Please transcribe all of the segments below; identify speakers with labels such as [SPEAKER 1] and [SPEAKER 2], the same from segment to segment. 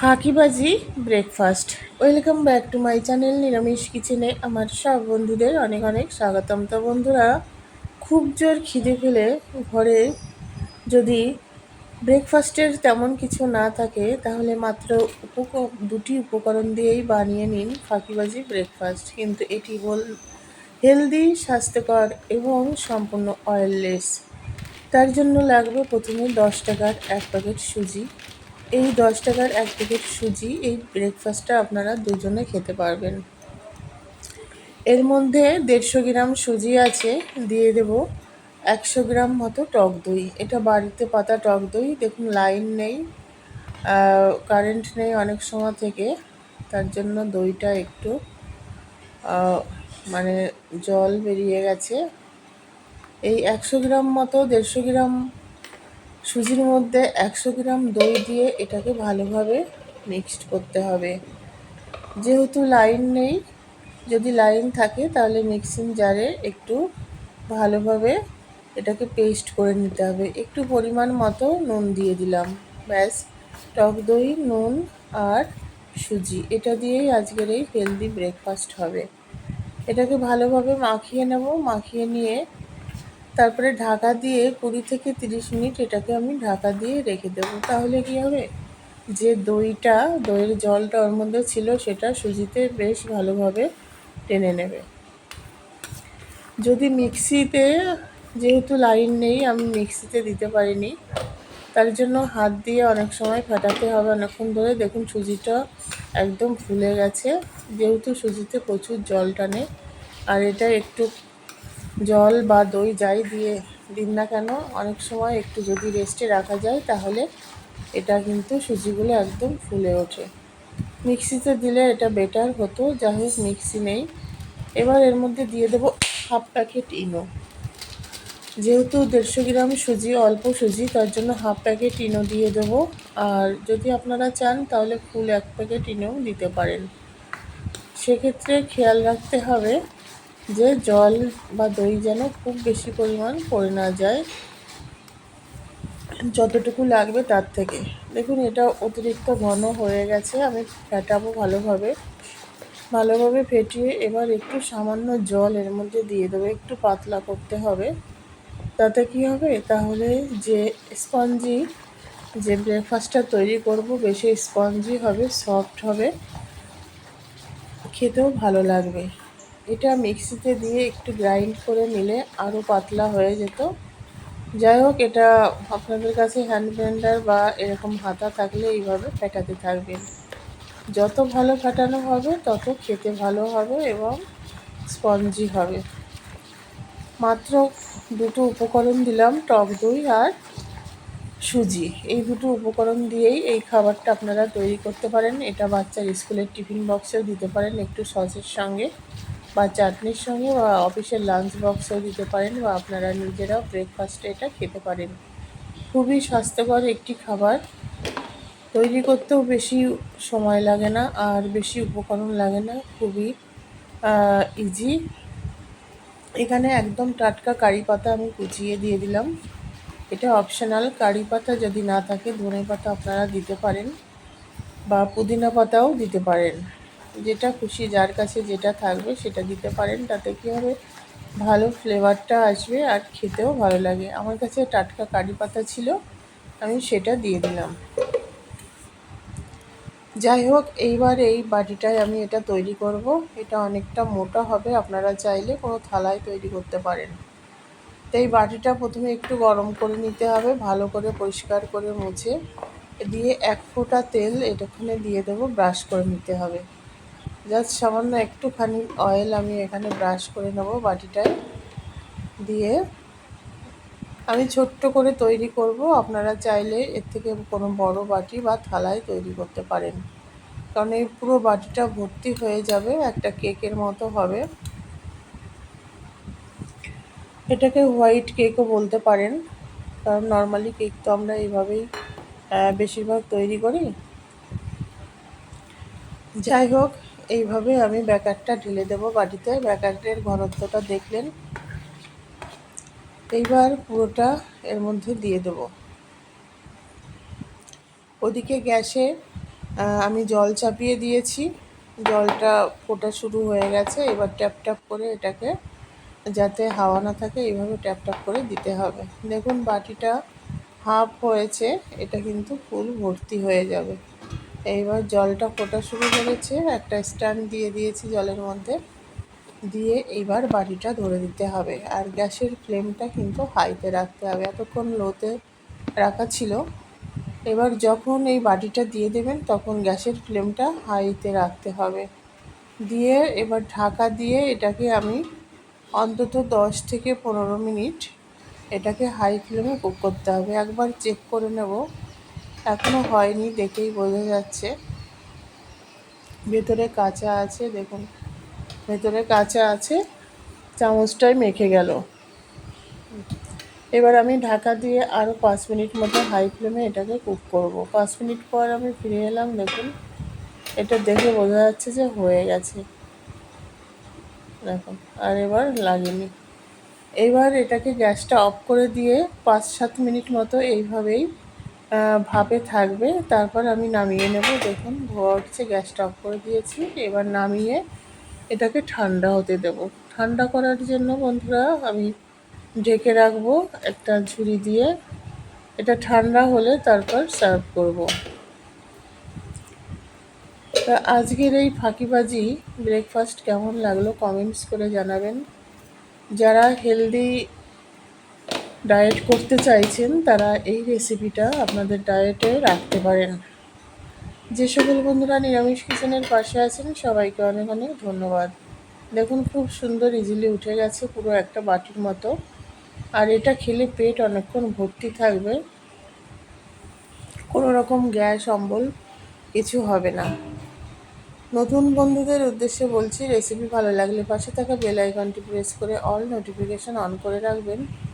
[SPEAKER 1] ফাঁকিবাজি breakfast welcome back to my channel নিরামিষ কিচেনে আমার সব বন্ধুদের অনেক অনেক স্বাগতম। তো বন্ধুরা, খুব জোর খিদে পেলে ঘরে যদি ব্রেকফাস্টের তেমন কিছু না থাকে, তাহলে মাত্র উপক, দুটি উপকরণ দিয়েই বানিয়ে নিন ফাঁকিবাজি ব্রেকফাস্ট কিন্তু এটি হল হেলদি স্বাস্থ্যকর এবং সম্পূর্ণ অয়েললেস তার জন্য লাগবে প্রথমে দশ টাকার এক প্যাকেট সুজি। এই দশ টাকার এক প্যাকেট সুজি, এই ব্রেকফাস্টটা আপনারা দুজনে খেতে পারবেন। এর মধ্যে দেড়শো গ্রাম সুজি আছে, দিয়ে দেব একশো গ্রাম মতো টক দই। এটা বাড়িতে পাতা টক দই, দেখুন লাইন নেই কারেন্ট নেই অনেক সময় থেকে, তার জন্য দইটা একটু মানে জল বেরিয়ে গেছে। এই একশো গ্রাম মতো, দেড়শো গ্রাম সুজির মধ্যে একশো গ্রাম দই দিয়ে এটাকে ভালোভাবে মিক্সড করতে হবে। যেহেতু লাইন নেই, যদি লাইন থাকে তাহলে মিক্সিং জারে একটু ভালোভাবে এটাকে পেস্ট করে নিতে হবে। একটু পরিমাণ মতো নুন দিয়ে দিলাম। ব্যাস, টক দই, নুন আর সুজি। এটা দিয়েই আজকের এই হেলদি ব্রেকফাস্ট হবে। এটাকে ভালোভাবে মাখিয়ে নেব। মাখিয়ে নিয়ে তারপরে ঢাকা দিয়ে কুড়ি থেকে তিরিশ মিনিট এটাকে আমি ঢাকা দিয়ে রেখে দেবো। তাহলে কী হবে? যে দইটা, দইয়ের জলটা ওর মধ্যে ছিল সেটা সুজিতে বেশ ভালোভাবে টেনে নেবে। যদি মিক্সিতে, যেহেতু লাইন নেই, আমি মিক্সিতে দিতে পারিনি, তার জন্য হাত দিয়ে অনেক সময় ফাটাতে হবে। অনেকক্ষণ ধরে দেখুন সুজিটা একদম ফুলে গেছে, যেহেতু সুজিতে প্রচুর জল টানে আর এটা একটু জল বা দই যাই দিয়ে দিন না কেন, অনেক সময় একটু যদি রেস্টে রাখা যায়, তাহলে এটা কিন্তু সুজিগুলো একদম ফুলে ওঠে। মিক্সিতে দিলে এটা বেটার হতো, যাই হোক মিক্সি নেই। এবার এর মধ্যে দিয়ে দেবো হাফ প্যাকেট ইনো। যেহেতু দেড়শো গ্রাম সুজি, অল্প সুজি, তার জন্য হাফ প্যাকেট ইনো দিয়ে দেবো। আর যদি আপনারা চান, তাহলে ফুল এক প্যাকেট ইনোও দিতে পারেন। সেক্ষেত্রে খেয়াল রাখতে হবে যে জল বা দই যেন খুব বেশি পরিমাণ পড়ে না যায়, যতটুকু লাগবে তার থেকে। দেখুন, এটা অতিরিক্ত ঘন হয়ে গেছে, আমি ফেটাবো ভালোভাবে। ভালোভাবে ফেটিয়ে এবার একটু সামান্য জল এর মধ্যে দিয়ে দেবো, একটু পাতলা করতে হবে। তাতে কি হবে? তাহলে যে স্পঞ্জি, যে ব্রেকফাস্টটা তৈরি করব, বেশি স্পঞ্জি হবে সফট হবে, খেতেও ভালো লাগবে। এটা মিক্সিতে দিয়ে একটু গ্রাইন্ড করে নিলে আরও পাতলা হয়ে যেত। যাই হোক, এটা আপনাদের কাছে হ্যান্ড ব্লেন্ডার বা এরকম হাতা থাকলে এইভাবে ফেটাতে থাকবেন। যত ভালো ফাটানো হবে, তত খেতে ভালো হবে এবং স্পঞ্জি হবে। মাত্র দুটো উপকরণ দিলাম, টক দই আর সুজি। এই দুটো উপকরণ দিয়েই এই খাবারটা আপনারা তৈরি করতে পারেন। এটা বাচ্চার স্কুলের টিফিন বক্সেও দিতে পারেন একটু সসের সঙ্গে। বা চাটনির সঙ্গে বা অফিসের লাঞ্চ বক্সেও দিতে পারেন বা আপনারা নিজেরাও ব্রেকফাস্টে এটা খেতে পারেন। খুবই স্বাস্থ্যকর একটি খাবার। তৈরি করতেও বেশি সময় লাগে না আর বেশি উপকরণ লাগে না, খুবই ইজি এখানে একদম টাটকা কারি পাতা আমি কুচিয়ে দিয়ে দিলাম। এটা অপশনাল কারি পাতা যদি না থাকে ধনে পাতা আপনারা দিতে পারেন বা পুদিনা পাতাও দিতে পারেন। যেটা খুশি, যার কাছে যেটা থাকবে সেটা দিতে পারেন। তাতে কী হবে? ভালো ফ্লেভারটা আসবে আর খেতেও ভালো লাগে। আমার কাছে টাটকা কারি পাতা ছিল, আমি সেটা দিয়ে দিলাম। যাই হোক, এইবার এই বাটিটায় আমি এটা তৈরি করব। এটা অনেকটা মোটা হবে, আপনারা চাইলে কোনো থালায় তৈরি করতে পারেন। তো এই বাটিটা প্রথমে একটু গরম করে নিতে হবে, ভালো করে পরিষ্কার করে মুছে। দিয়ে এক ফোঁটা তেল এটাখানে দিয়ে দেবো, ব্রাশ করে নিতে হবে। জাস্ট সামান্য একটুখানি অয়েল আমি এখানে ব্রাশ করে নেব বাটিটায় দিয়ে। আমি ছোট্ট করে তৈরি করব। আপনারা চাইলে এর থেকে কোনো বড় বাটি বা থালায় তৈরি করতে পারেন। কারণ এই পুরো বাটিটা ভর্তি হয়ে যাবে, একটা কেকের মতো হবে। এটাকে হোয়াইট কেকও বলতে পারেন। কারণ নর্মালি কেক তো আমরা এইভাবেই বেশিরভাগ তৈরি করি। যাই হোক এইভাবে আমি ব্যাকারটা ঢেলে দেবো বাটিতে। ব্যাকারের ঘনত্বটা দেখলেন। এইবার পুরোটা এর মধ্যে দিয়ে দেবো। ওদিকে গ্যাসে আমি জল চাপিয়ে দিয়েছি। জলটা ফোটা শুরু হয়ে গেছে। এবার ট্যাপ ট্যাপ করে এটাকে, যাতে হাওয়া না থাকে, এইভাবে ট্যাপ ট্যাপ করে দিতে হবে। দেখুন বাটিটা হাফ হয়েছে, এটা কিন্তু ফুল ভর্তি হয়ে যাবে। এইবার জলটা ফোটা শুরু করেছে। একটা স্ট্যান্ড দিয়ে দিয়েছি জলের মধ্যে। দিয়ে এইবার বাটিটা ধরে দিতে হবে। আর গ্যাসের ফ্লেমটা কিন্তু হাইতে রাখতে হবে। এতক্ষণ লোতে রাখা ছিল। এবার যখন এই বাটিটা দিয়ে দেবেন, তখন গ্যাসের ফ্লেমটা হাইতে রাখতে হবে। দিয়ে এবার ঢাকা দিয়ে এটাকে আমি অন্তত দশ থেকে পনেরো মিনিট এটাকে হাই ফ্লেমে কুক করতে হবে। একবার চেক করে নেব এখনও হয়নি, দেখেই বোঝা যাচ্ছে। ভেতরে কাঁচা আছে, দেখুন। ভেতরে কাঁচা আছে, চামচটাই মেখে গেল। এবার আমি ঢাকা দিয়ে আরও পাঁচ মিনিট মতো হাই ফ্লেমে এটাকে কুক করব। পাঁচ মিনিট পর আমি ফিরে এলাম, দেখুন। এটা দেখে বোঝা যাচ্ছে যে হয়ে গেছে। দেখুন, আর এবার লাগেনি। এবার এটাকে গ্যাসটা অফ করে দিয়ে পাঁচ সাত মিনিট মতো এইভাবেই ভাপে থাকবে। তারপর আমি নামিয়ে নেব। দেখুন, ধোয়া উঠছে গ্যাসটা অফ করে দিয়েছি। এবার নামিয়ে এটাকে ঠান্ডা হতে দেব। ঠান্ডা করার জন্য বন্ধুরা, আমি ঢেকে রাখব একটা ঝুড়ি দিয়ে। এটা ঠান্ডা হলে তারপর সার্ভ করব। তা আজকের এই ফাঁকিবাজি ব্রেকফাস্ট কেমন লাগল কমেন্টস করে জানাবেন। যারা হেলদি ডায়েট করতে চাইছেন, তারা এই রেসিপিটা আপনাদের ডায়েটে রাখতে পারেন। যে সকল বন্ধুরা নিরামিষ কিচেনের পাশে আছেন, সবাইকে অনেক অনেক ধন্যবাদ। দেখুন, খুব সুন্দর ইজিলি উঠে গেছে পুরো একটা বাটির মতো। আর এটা খেলে পেট অনেকক্ষণ ভর্তি থাকবে। কোনো রকম গ্যাস, অম্বল কিছু হবে না। নতুন বন্ধুদের উদ্দেশ্যে বলছি রেসিপি ভালো লাগলে পাশে থাকা বেল আইকনটি প্রেস করে অল নোটিফিকেশন অন করে রাখবেন।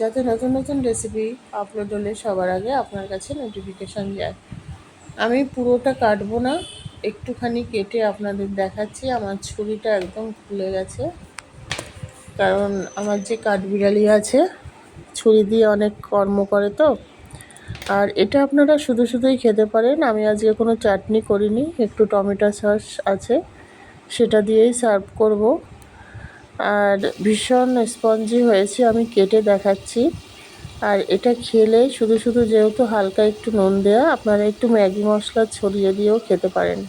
[SPEAKER 1] যাতে নতুন নতুন রেসিপি আপলোড হলে সবার আগে আপনার কাছে নোটিফিকেশান যায়। আমি পুরোটা কাটবো না, একটুখানি কেটে আপনাদের দেখাচ্ছি, আমার ছুরিটা একদম খুলে গেছে। কারণ আমার যে কাঠবিড়ালি আছে, ছুরি দিয়ে অনেক কর্ম করে তো। আর এটা আপনারা শুধু শুধুই খেতে পারেন, আমি আজকে কোনো চাটনি করিনি, একটু টমেটো সস আছে, সেটা দিয়েই সার্ভ করব। আর ভীষণ স্পঞ্জি হয়েছে, আমি কেটে দেখাচ্ছি। আর এটা খেলে শুধু শুধু যেহেতু হালকা একটু নুন দেওয়া আপনারা একটু ম্যাগি মশলা ছড়িয়ে দিয়েও খেতে পারেন।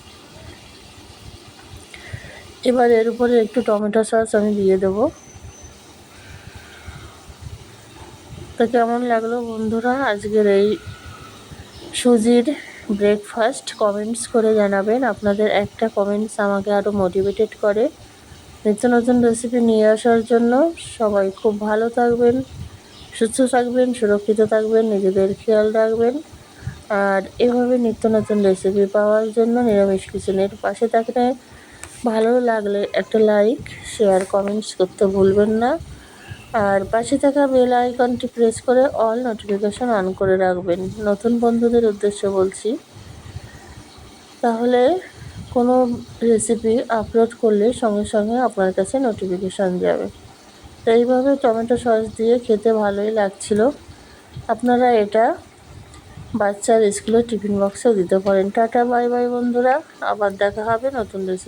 [SPEAKER 1] এবার এর উপরে একটু টমেটো সস আমি দিয়ে দেবো। তো কেমন লাগল বন্ধুরা আজকের এই সুজির ব্রেকফাস্ট কমেন্টস করে জানাবেন। আপনাদের একটা কমেন্টস আমাকে আরও মোটিভেটেড করে। নিত্য নতুন রেসিপি নিয়ে আসার জন্য সবাই খুব ভালো থাকবেন, সুস্থ থাকবেন, সুরক্ষিত থাকবেন, নিজেদের খেয়াল রাখবেন। আর এভাবে নিত্য নতুন রেসিপি পাওয়ার জন্য নিরামিষ কিচেনের পাশে থাকলে ভালো লাগলে একটা লাইক শেয়ার কমেন্টস করতে ভুলবেন না। আর পাশে থাকা বেল আইকনটি প্রেস করে অল নোটিফিকেশান অন করে রাখবেন। নতুন বন্ধুদের উদ্দেশ্যে বলছি। তাহলে কোনো রেসিপি আপলোড করলে সঙ্গে সঙ্গে আপনার কাছে নোটিফিকেশান যাবে। তো এইভাবে টমেটো সস দিয়ে খেতে ভালোই লাগছিল। আপনারা এটা বাচ্চার স্কুলের টিফিন বক্সেও দিতে পারেন। টাটা বাই বাই বন্ধুরা। আবার দেখা হবে নতুন রেসিপি